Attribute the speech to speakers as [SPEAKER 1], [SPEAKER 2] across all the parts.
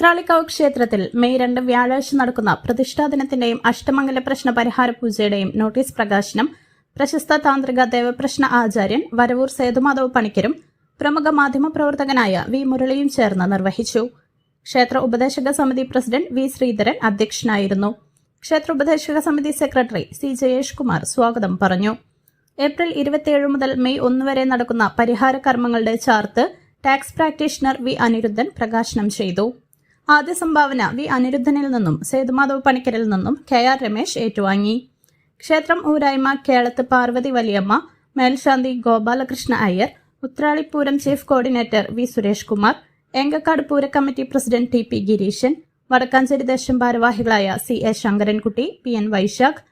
[SPEAKER 1] ഉത്രാളിക്കാവ് ക്ഷേത്രത്തിൽ മെയ് രണ്ട് വ്യാഴാഴ്ച നടക്കുന്ന പ്രതിഷ്ഠാ ദിനത്തിന്റെയും അഷ്ടമംഗല പ്രശ്ന പരിഹാര പൂജയുടെയും നോട്ടീസ് പ്രകാശനം പ്രശസ്ത താന്ത്രിക ദേവപ്രശ്ന ആചാര്യൻ വരവൂർ സേതുമാധവ് പണിക്കരും പ്രമുഖ മാധ്യമപ്രവർത്തകനായ വി മുരളിയും ചേർന്ന് നിർവഹിച്ചു. ക്ഷേത്ര ഉപദേശക സമിതി പ്രസിഡന്റ് വി ശ്രീധരൻ അധ്യക്ഷനായിരുന്നു. ക്ഷേത്ര ഉപദേശക സമിതി സെക്രട്ടറി സി ജയേഷ് കുമാർ സ്വാഗതം പറഞ്ഞു. ഏപ്രിൽ ഇരുപത്തിയേഴ് മുതൽ മെയ് ഒന്ന് വരെ നടക്കുന്ന പരിഹാര കർമ്മങ്ങളുടെ ചാർത്ത് ടാക്സ് പ്രാക്ടീഷണർ വി അനിരുദ്ധൻ പ്രകാശനം ചെയ്തു. ആദ്യ സംഭാവന വി അനിരുദ്ധനിൽ നിന്നും സേതുമാധവ് പണിക്കരിൽ നിന്നും കെ ആർ രമേശ് ഏറ്റുവാങ്ങി. ക്ഷേത്രം ഊരായ്മ കേളത്ത് പാർവതി വലിയമ്മ മേൽശാന്തി Gopalakrishna Iyer Uthralippooram chief coordinator V Suresh Kumar Engakkad പൂരക്കമ്മിറ്റി president T P Gireeshan Vadakkanchery ദേശം ഭാരവാഹികളായ C A Sankarankutty P N Vaishakh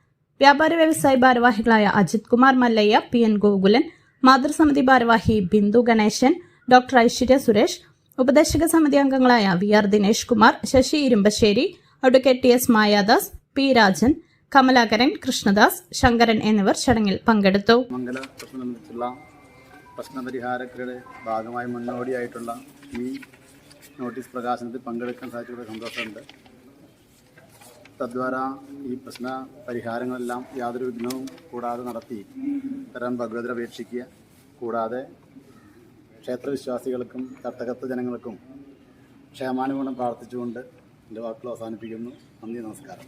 [SPEAKER 1] വ്യാപാര വ്യവസായ ഭാരവാഹികളായ അജിത് കുമാർ മല്ലയ്യ പി എൻ ഗോകുലൻ മാതൃസമിതി ഭാരവാഹി ബിന്ദു ഗണേശൻ ഡോക്ടർ ഐശ്വര്യ സുരേഷ് ഉപദേശക സമിതി അംഗങ്ങളായ V R Dinesh Kumar Sasi Irumbassery advocate T S Mayadas P Rajan Kamalakaran Krishnadas Sankaran എന്നിവർ ചടങ്ങിൽ പങ്കെടുത്തു.
[SPEAKER 2] മംഗല ഭാഗമായി മുന്നോടിയായിട്ടുള്ള ഈ നോട്ടീസ് പ്രകാശനത്തിൽ പങ്കെടുക്കാൻ സാധിച്ചത് സന്തോഷമുണ്ട്. തദ്വാര ഈ പ്രശ്ന പരിഹാരങ്ങളെല്ലാം യാതൊരു വിഘ്നവും കൂടാതെ നടത്തി തരാൻ ഭഗവതി അപേക്ഷിക്കുക കൂടാതെ ക്ഷേത്രവിശ്വാസികൾക്കും തട്ടകത്ത് ജനങ്ങൾക്കും ക്ഷേമാനുഗുണം പ്രാർത്ഥിച്ചുകൊണ്ട് എന്റെ വാക്കുകൾ അവസാനിപ്പിക്കുന്നു. നന്ദി നമസ്കാരം.